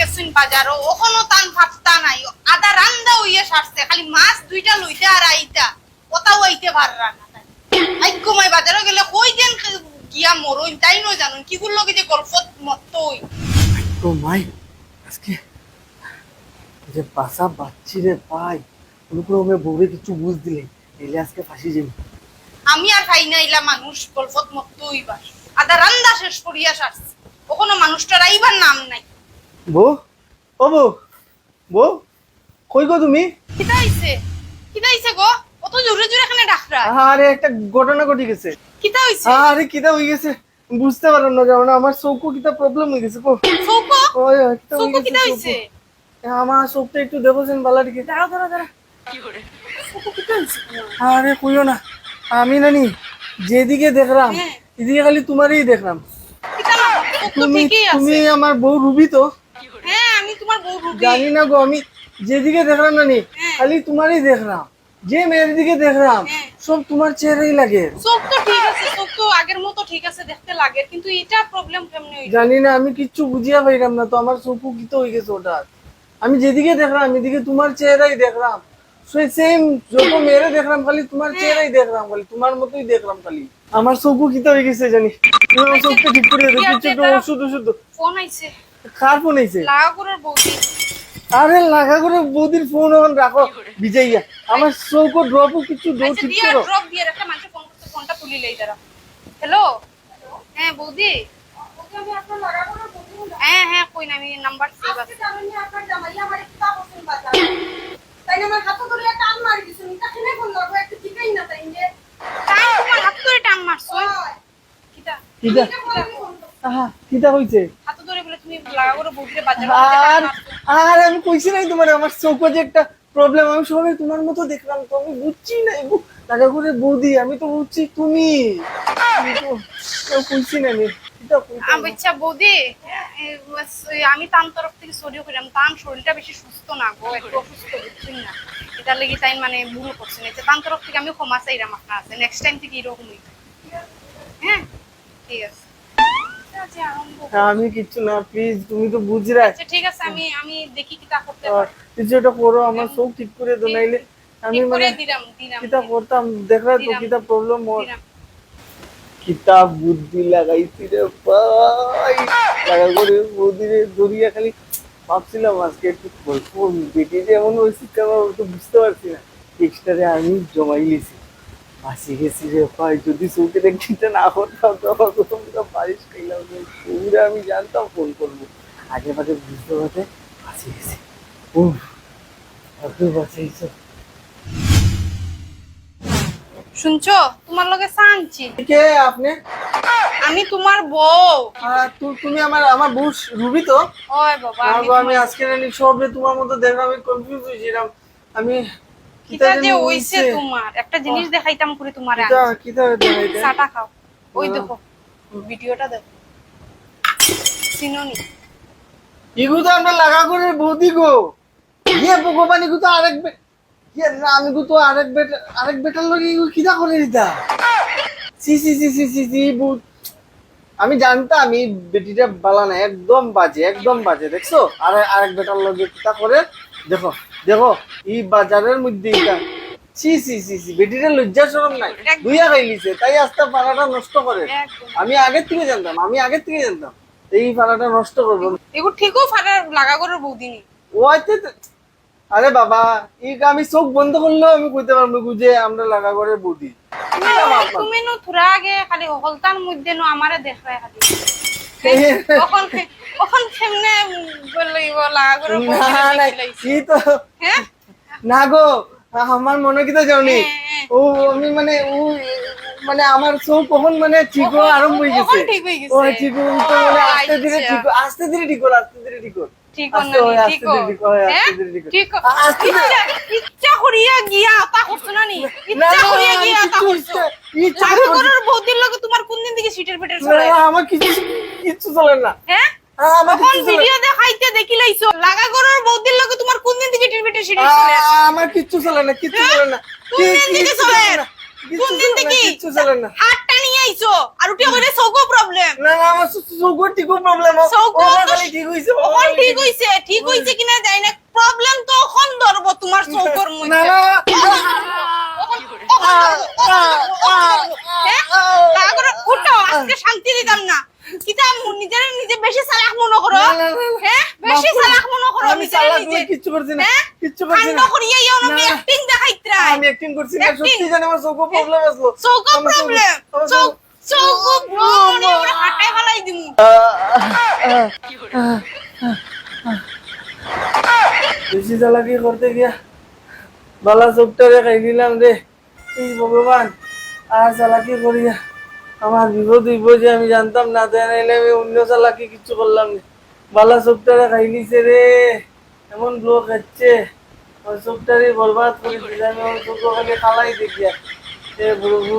গেছেন বাজারও ওখানো তান ভাবতা নাই। আদা রান্দা হইয়া সারছে খালি মাছ দুইটা লইতে আর আইতা। কোথাও আইতে আইকো মাই বাজারও গেলে কই দেন গিয়া মরইন তাই নয় জানুন যে গল্পত মাই আজকে যে বাসা বাচ্চি রে পাই অনুক্রমে বউরে কিছু বুঝ দিলে এলে আজকে ফাঁসি যাবি আমি আর খাই না ইলা মানুষ গল্পত মতই বাস আদা রান্দা শেষ করিয়া সারছে। ওখানো মানুষটার আইবার নাম নাই। বউ? ও বউ। বউ? কই গো তুমি? কিতা হইছে। কিতা হইছে গো। অত জোরে জোরে এখানে ডাকরা আরে একটা ঘটনা ঘটে গেছে। কিতা হইছে? আরে কিটা হয়ে গেছে। বুঝতে পারলাম না যেমন আমার চৌকো কিটা প্রবলেম হয়ে গেছে গো চৌকো? ওই কিটা চৌকো কিতা হইছে? আমার চোখটা একটু দেখোছেন বালাটিকে দাঁড়া দাঁড়া দাঁড়া আরে কইও না। আমি নানি যেদিকে দেখলাম হ্যাঁ। এদিকে খালি তোমারই দেখলাম। তুমি তুমি আমার বউ রুবি তো? তোমার বউ জানি না গো আমি যেদিকে দেখলাম নানি হ্যাঁ। খালি তোমারই দেখলাম। যে মেয়ের দিকে দেখলাম হ্যাঁ। সব তোমার চেহারাই লাগে। চোখ তো ঠিক আছে চোখ তো আগের মতো ঠিক আছে দেখতে লাগে কিন্তু এটা প্রবলেম কেমনে হইছে জানি না আমি কিচ্ছু বুঝিয়া পাইলাম না তো আমার চোখও কি তো হয়ে গেছে ওটা আমি যেদিকে দেখলাম এদিকে তোমার চেহারাই দেখলাম। সেই সেম যত মেয়েরে দেখলাম খালি তোমার চেহারাই দেখলাম খালি তোমার মতোই দেখলাম খালি। আমার চোখও কি তো হয়ে গেছে জানি। চোখটা ঠিক করে কি কিছু একটু? ওষুধ ওষুধ ফোন আইছে। কার ফোন আইছে? লাগাগুড়ার বৌদি। আরে লাগা করে বৌদির ফোন এখন রাখো বিজাইয়া আমার চৌকো ড্রপও কিছু দৌ আচ্ছা ঠিক দিয়া করো। ড্রপ দিয়ে একটা মানুষ ফোন করতে ফোনটা তুলি লই দাঁড়া হ্যালো হ্যাঁ বৌদি? হ্যাঁ হ্যাঁ কই না আমি নাম্বার সেভ আছে। তাই তোমার হাত ধরে টান মারছো কিটা? আহা কিটা হইছে? আর আর আমি কইছি নাই তোমার আমার চৌকো যে একটা প্রবলেম আমি সবাই তোমার মতো দেখলাম তো আমি বুঝছি না লাগা করে বৌদি আমি তো বুঝছি তুমি। কইছি না আমি বৌদি তান তরফ থেকে সরিয়ে করিলাম তান শরীরটা বেশি সুস্থ না গো একটু অসুস্থ বুঝছেন না। এটার লেগে তাই মানে ভুল করছেন এটা তান তরফ থেকে আমি ক্ষমা চাইলাম আপনার আছে নেক্সট টাইম থেকে এরকম হইবে হ্যাঁ? ঠিক আছে আরম্ভ করো। আমি কিচ্ছু না প্লিজ তুমি তো বুঝরা আচ্ছা ঠিক আছে আমি আমি দেখি কিতা করতে পারি। কিছু করো আমার চোখ ঠিক করে নাইলে আমি মানে দিলাম দিলাম কিতা করতাম দেখলা তো। কিতা প্রবলেম। কিতা বুদ্ধি লাগাইছি রে ভাই। লাগা করে বৌদিরে দরিয়া খালি ভাবছিলাম আজকে একটু গল্প বেটে যে এমন হয়েছে কেমন তো বুঝতে পারছি না। এক্সট্রারে আমি জমাই লিছি বাসি গেছি রে ভাই যদি চৌকিতে কিনতে না করতাম তো তোমরা বারিশ খাইলাম রে। পুরা আমি জানতাম ফোন করব। আগে বাগে বুঝতে পারতে বাসি গেছি উফ শুনছো? তোমার লগে চানছি কে আপনি? আমি তোমার বউ। তুমি আমার আমার বউ রুবি তো? ওই বাবা আমি আজকে সবে তোমার মতো দেখলাম আমি কনফিউজ হয়েছিলাম। আমি কিতা যে হইছে হইছে? তোমার। একটা জিনিস দেখাইতাম করে তোমার কিতা কিতা দেখাইতে? চাটা খাও। ওই। দেখো ভিডিওটা দেখো। চিনোনি? ইগু তো আমরা লাগা করে বৌদি গো। ইয়ে ভগবান ইগু তো আরেক ইয়ে আমি গো তো আরেক বেটা আরেক বেটার লগে ইগু কিতা করে দিতা? সি সি সি সি সি সি বউ আমি জানতাম এই বেটিটা বালা না একদম বাজে একদম বাজে দেখছ? আর আরেক বেটার লগে কিতা করে দেখো। দেখো এই বাজারের মধ্যে এটা সি সি সি সি বেটিটা লজ্জা শরম নাই। দুইয়া খাইলিছে তাই আস্তে পাড়াটা নষ্ট করে। আমি আগের থেকে জানতাম আমি আগের থেকে জানতাম এই পাড়াটা নষ্ট করব। এগুলো ঠিকও লাগা করে বৌদিনি ওইতে তো- আরে বাবা এই আমি চোখ বন্ধ করলেও আমি কইতে পারব যে আমরা লাগা করে বুদ্ধি তুমি নো থুরা আগে খালি হলতার মধ্যে নো আমারে দেখায় খালি। তখন তখন কেমনে কি তো? হ্যাঁ? না গো আমার মনে কি তো যাওনি হ্যাঁ, হ্যাঁ। ও আমি মানে ও মানে আমার চোখ কখন মানে ঠিক হওয়া আরম্ভ হয়ে গেছে। হয়ে? ও ঠিক মানে আস্তে ধীরে। ঠিক আস্তে ধীরে ঠিক আস্তে ধীরে ঠিক ইচ্ছা করিয়া গিয়া তা করছ না নি ইচ্ছা করিয়া গিয়া তা করছ? বৌদির তোমার কোন দিন থেকে সিটের পেটের না, চলে? না, আমার কিছু কিচ্ছু চলে না। হ্যাঁ? তখন। ভিডিও দেখাইতে দেখি লাইছো লাগা করার বৌদির লগে তোমার কোন দিন থেকে চলে আমার কিচ্ছু চলে না কিচ্ছু হ্যাঁ? চলে না কোন দিন থেকে চলে? চলে না কিচ্ছু কোন দিন থেকে কিচ্ছু চলে না। হাতটা নিয়ে আইছো আর উঠে কইলে চৌকো প্রবলেম না না আমার খালি ঠিক হইছে ওখন ঠিক হইছে ঠিক হইছে কিনা জানি না প্রবলেম তো ওখন ধরবো তোমার মধ্যে না ধরবো। হ্যাঁ? উঠো, আজকে শান্তি দিতাম না কিতা নিজের নিজে বেশি চালাক মনে করো। হ্যাঁ বেশি মাফ মনে করো আমি নিজে। নই, কিচ্ছু করছি না? কিচ্ছু করছি না। অ্যাক্টিং দেখাইত্রা আমি অ্যাক্টিং করছি না? সত্যি জানি আমার প্রবলেম আসলো। প্রবলেম চৌকো প্রবলেম হাঁটাই ফেলাই দিমু। বেশি চালাকি করতে গিয়া বালা চোখটারে খাই দিলাম রে। এই ভগবান আর চালাকি করিয়া আমার বিপদ হইব যে আমি জানতাম না, তাই নাইলে আমি অন্য চালাকি কিচ্ছু করলাম না। বালা সবটারা খাই নিছে রে, এমন গ্লো খাচ্ছে। ওই বরবাদ করে দিলাম আমি চোখ খালি খালাই দেখি হে প্রভু।